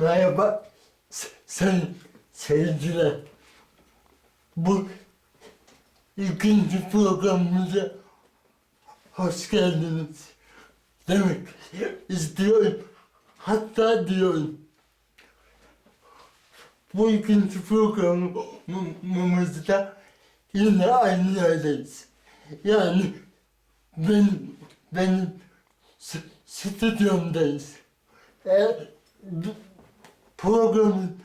Merhaba sayın seyirciler. Bu ikinci programımıza hoş geldiniz demek istiyorum. Hatta diyorum. Bu ikinci programımızda yine aynı yerdeyiz. Yani benim, benim stüdyomdayız. E, bu programın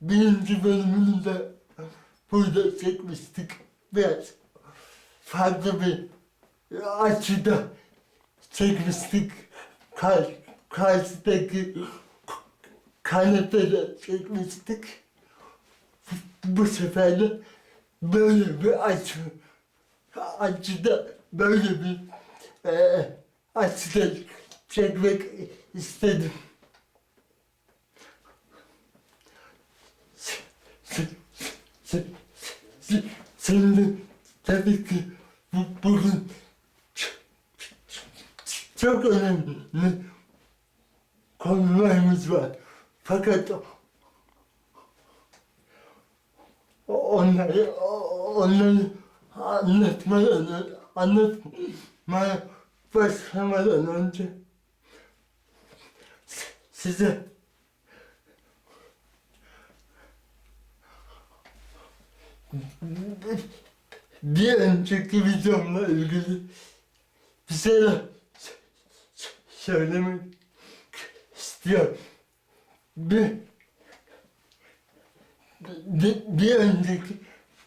birinci bölümünü de burada çekmiştik. Biraz farklı bir açıda çekmiştik. Kar, karşıdaki kanepede çekmiştik. Bu sefer de böyle bir açı, açıda böyle bir e, açıda çekmek istedim. Şimdi tabii ki bu, bugün çok önemli konularımız var. Fakat onları onları anlatmadan anlatmaya başlamadan önce size bir önceki videomla ilgili bir şeyler söylemek istiyorum. Bir, bir, bir önceki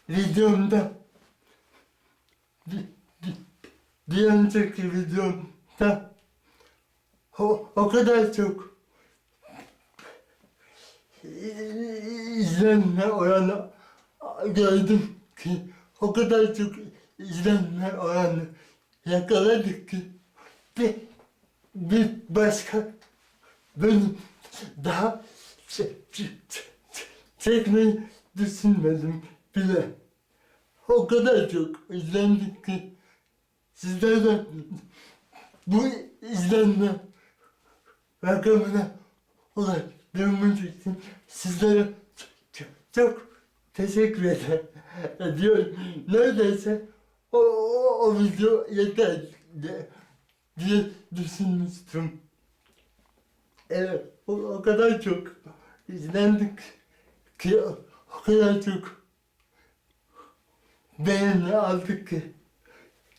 videomda bir, bir, bir önceki videomda o, o kadar çok izlenme oranı gördüm ki o kadar çok izlenme oranı yakaladık ki bir, bir başka bölüm daha çekmeyi düşünmedim bile. O kadar çok izlendik ki sizler de bu izlenme rakamına ulaştığımız için sizlere çok, çok teşekkür ederim. ediyorum. Neredeyse o, o, o video yeter diye, düşünmüştüm. Evet, o, o kadar çok izlendik ki o, kadar çok beğeni aldık ki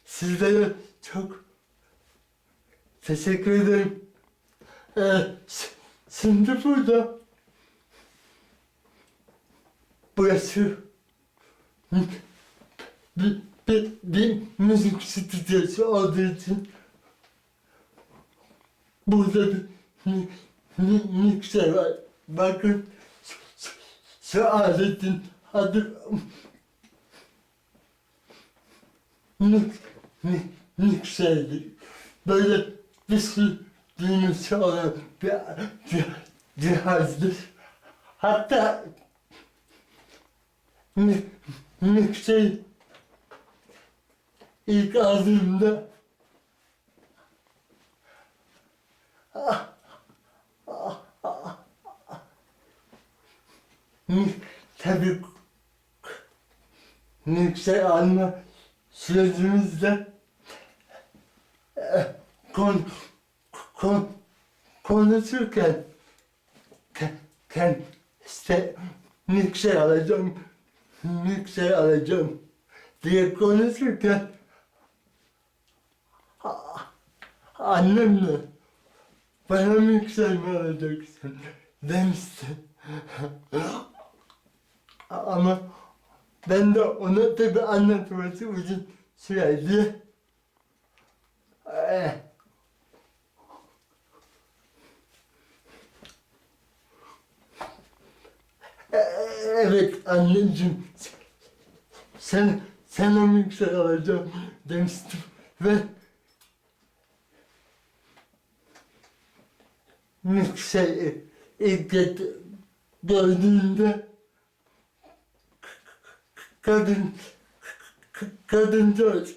sizlere çok teşekkür ederim. Ee, şimdi burada burası bir, bir, bir müzik stüdyosu olduğu için burada bir mi, mi, mikser var. Bakın şu, şu aletin adı mik, mi, mikserdir. Böyle bir sürü düğmesi olan bir, bir cihazdır. Hatta mikser ilk aldığımda mi, tabii mikser alma sürecimizde e, kon, kon, konuşurken ke- ken, işte mikser alacağım, mikser alacağım diye konuşurken annemle bana mikser mi alacaksın demişti. Ama ben de ona tabi anlatması uzun sürerdi. Ee, e- Evet anneciğim. Sen sana mikser alacağım demiştim. Ve mikser ilk kez gördüğümde kadın kadıncağız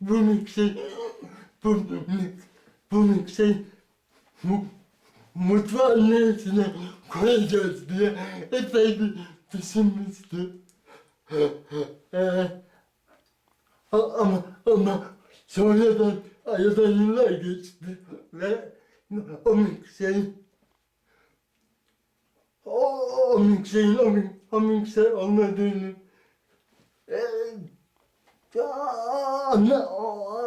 bu mikser bu, bu mikser mutfağın neresine koyacağız diye epey bir düşünmüştü. Ee, ama ama sonradan aradan yıllar geçti ve o mikserin o, o mikserin o, o mikser olmadığını e, anla,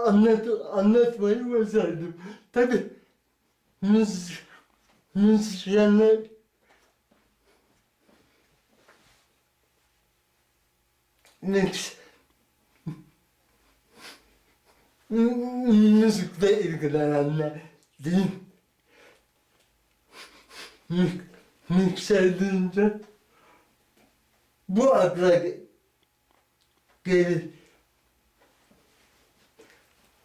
anlat, anlatmayı başardım. Tabii müzik, müzisyenler mix, müzikle ilgilenenler değil. Mik, mikser deyince bu akla ge- gelir.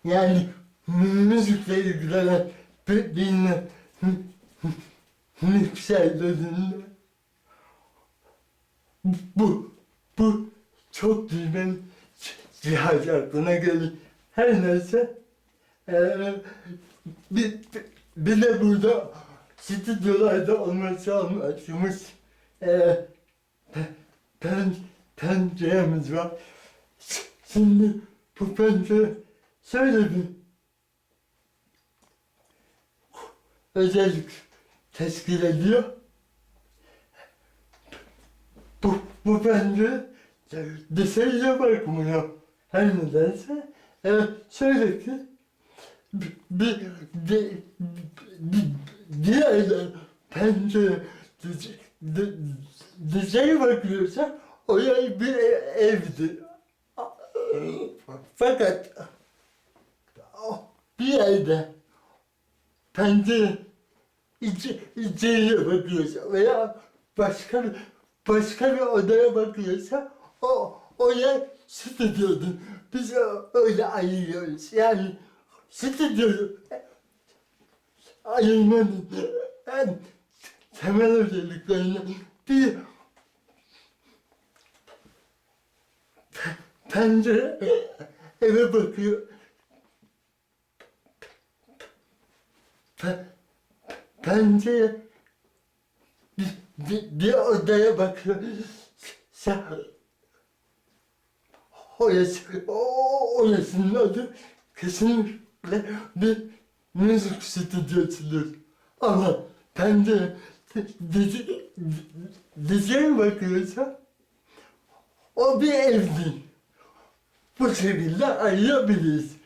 Yani müzikle ilgilenen bir birine mikser dediğinde bu, bu çok düzgün cihaz aklına gelir. Her neyse eee bir, bir de burada stüdyolarda olması amacımız pe- pen, penceremiz var. Şimdi bu pencere şöyle bir özellik teşkil ediyor. Bu, bu pencere dışarıya bakmıyor. Her nedense evet, şöyle ki bir, bir, bir, bir, diğer pencere dış- dı- dışarı bakıyorsa o yer bir evdir. Fakat bir yerde pencere içeriye bakıyorsa veya başka bir, başka bir odaya bakıyorsa o, o yer stüdyodur. Biz öyle ayırıyoruz. Yani stüdyoyu ayırmanın en temel özelliklerinden bir pencere eve bakıyor. Pencere bir, bir, bir odaya bakıyor. Sen, orası, adı kesinlikle bir müzik stüdyosudur. Ama pencere dizi, diziye bakıyorsa o bir evdir. Bu şekilde ayırabiliriz.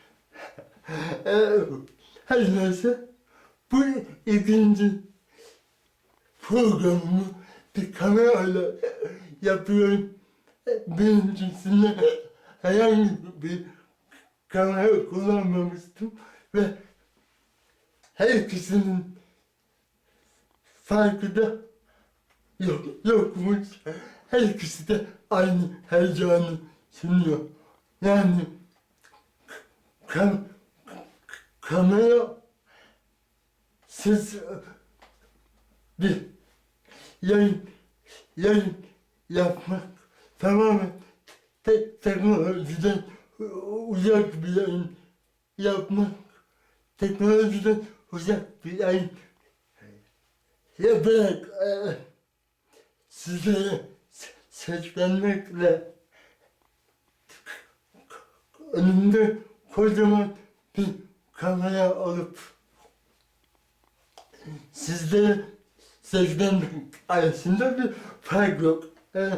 Ee, Her neyse bu ikinci programımı bir kamerayla yapıyorum. Birincisinde herhangi bir kamera kullanmamıştım ve her ikisinin farkı da yok, yokmuş. Her ikisi de aynı heyecanı sunuyor. Yani kam kamera siz bir yayın yayın yapmak tamamen te teknolojiden uzak bir yayın yapmak teknolojiden uzak bir yayın yaparak e, sizlere se- seslenmekle önümde kocaman bir kamera alıp sizlere seslenmek arasında bir fark yok. Ee,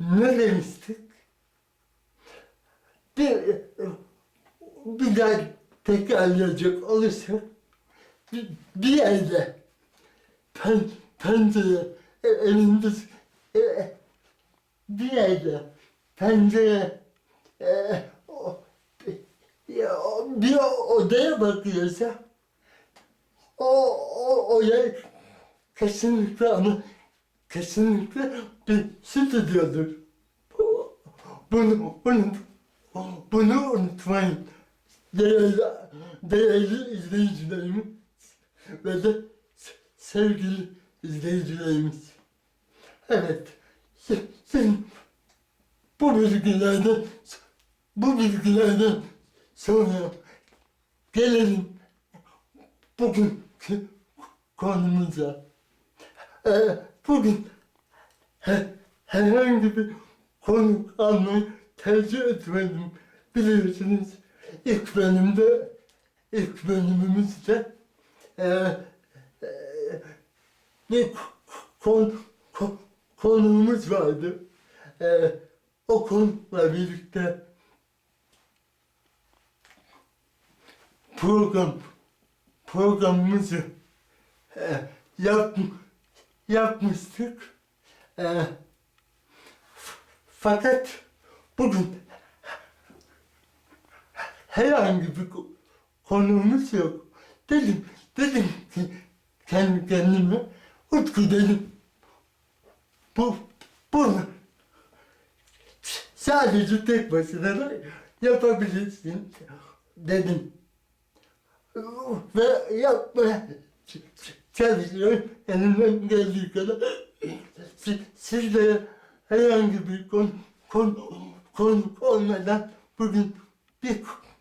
ne demiştik? Bir, bir daha tekrarlayacak olursa bir, bir yerde pen, pencere e, elinde e, bir yerde pencere e, bir, bir odaya bakıyorsa o, o, o yer kesinlikle ama kesinlikle bir stüdyodur. Bu- Bunu unut, bunu unutmayın. Değerli, değerli izleyicilerimiz ve de se- sevgili izleyicilerimiz. Evet, şimdi bu bilgilerden, bu bilgilerden sonra gelelim bugünkü konumuza. Ee, bugün he, herhangi bir konu almayı tercih etmedim. Biliyorsunuz ilk bölümde, ilk bölümümüzde e, e, bir kon, kon, konuğumuz vardı. E, o konukla birlikte program programımızı e, yap, yapmıştık. E, fakat bugün herhangi bir ko- konuğumuz yok. Dedim, dedim ki kendi kendime, Utku dedim, bu, bunu sadece tek başına yapabilirsin dedim. Ve yapmaya çalışıyorum elimden geldiği kadar. Siz, siz de herhangi bir konu, konu, konuk olmadan bugün bir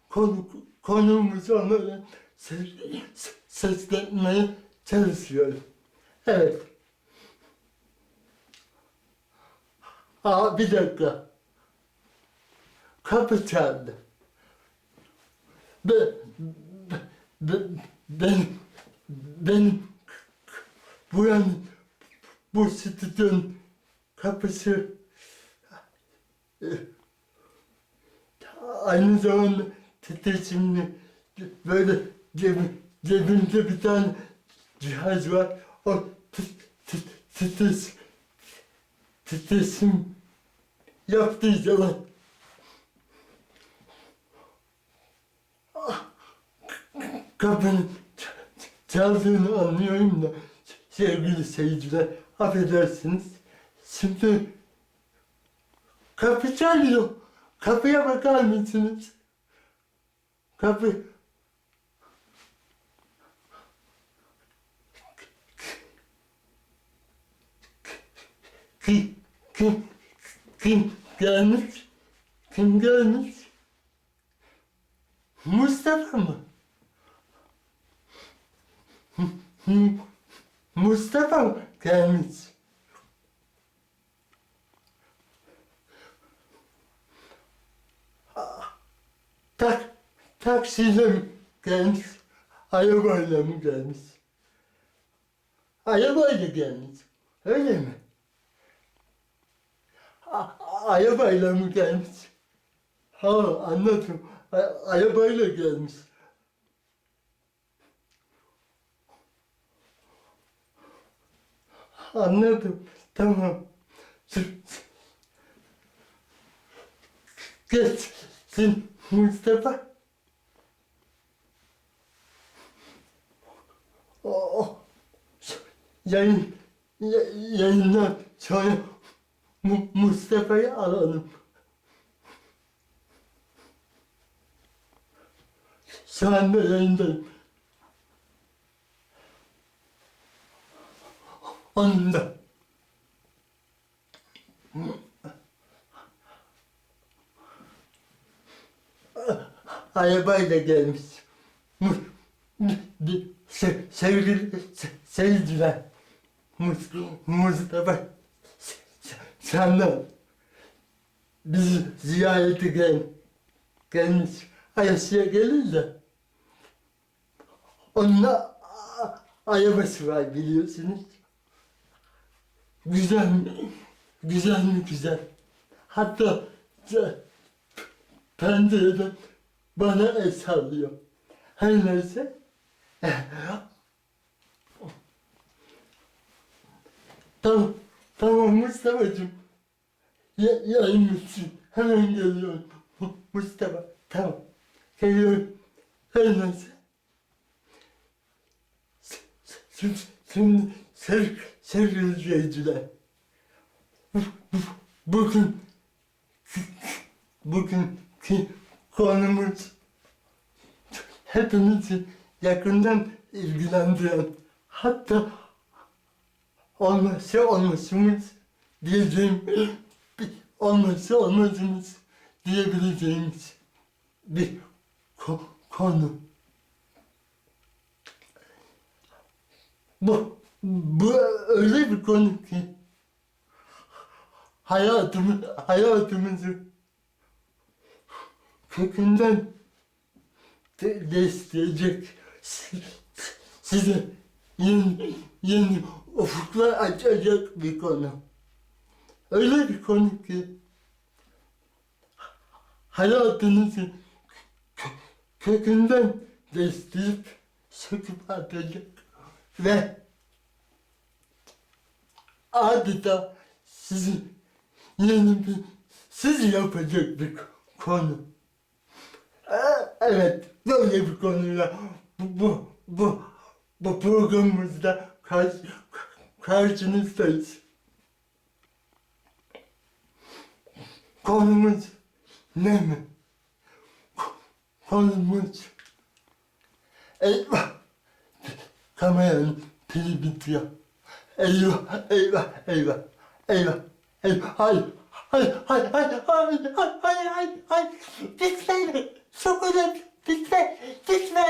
konuk, konuğumuz olmadan ses- seslenmeye çalışıyorum. Evet. Aa bir dakika. Kapı çaldı. Ben, ben, ben, benim bu yan bu stüdyonun kapısı e, aynı zamanda titreşimli böyle cebim, cebimde bir tane cihaz var. O tit, tit, titreş, titreşim yaptığı zaman kapının çaldığını anlıyorum da sevgili seyirciler affedersiniz. Şimdi kapı çalıyor. Kapıya bakar mısınız? Kapı kim kim kim gelmiş? Kim gelmiş? Mustafa mı? Mustafa gelmiş? Tak, taksiyle mi gelmiş? Arabayla mı gelmiş? Arabayla gelmiş. Öyle mi? A- arabayla mı gelmiş? Ha anladım. A- arabayla gelmiş. Anladım. Tamam. Geçsin Mustafa. Oh. Yayın, ya- yayından sonra Mu- Mustafa'yı alalım. Şu anda yayındayım. Onun da. Arabayla gelmiş. Se- Sevgili se- seyirciler. Mus- Mustafa s- s- senden bizi ziyarete gel gelmiş. Ayasıya gelir de onun a- a- arabası var biliyorsunuz. Güzel mi? Güzel mi güzel? Hatta ce- pencereden bana el sallıyor. Her neyse. tamam, tamam Mustafa'cığım. Ya, yayınmışsın. Hemen geliyorum. Mustafa, tamam. Geliyorum. Her neyse. Şimdi, şimdi sev, sevgili izleyiciler. Bugün bugünkü konumuz hepimizi yakından ilgilendiren hatta olması olmasımız diyeceğim olması olmazımız diyebileceğimiz bir ko- konu. bu, bu öyle bir konu ki hayatımı, hayatımızı kökünden de, besleyecek si- size yeni, yeni ufuklar açacak bir konu. Öyle bir konu ki hayatınızı kö- kökünden besleyip söküp atacak ve adeta sizi yeni bir siz yapacak bir konu. Ee, Evet, böyle bir konuyla bu bu bu, bu programımızda karşı, karşınızdayız. Konumuz ne mi? Konumuz eyvah kameranın pili bitiyor. Eyvah, eyvah, eyvah, eyvah, eyvah, hayır. Hayır, hayır, hayır, hayır, hayır, hayır, hayır, hayır. Gitme, çok önemli. Gitme, gitme.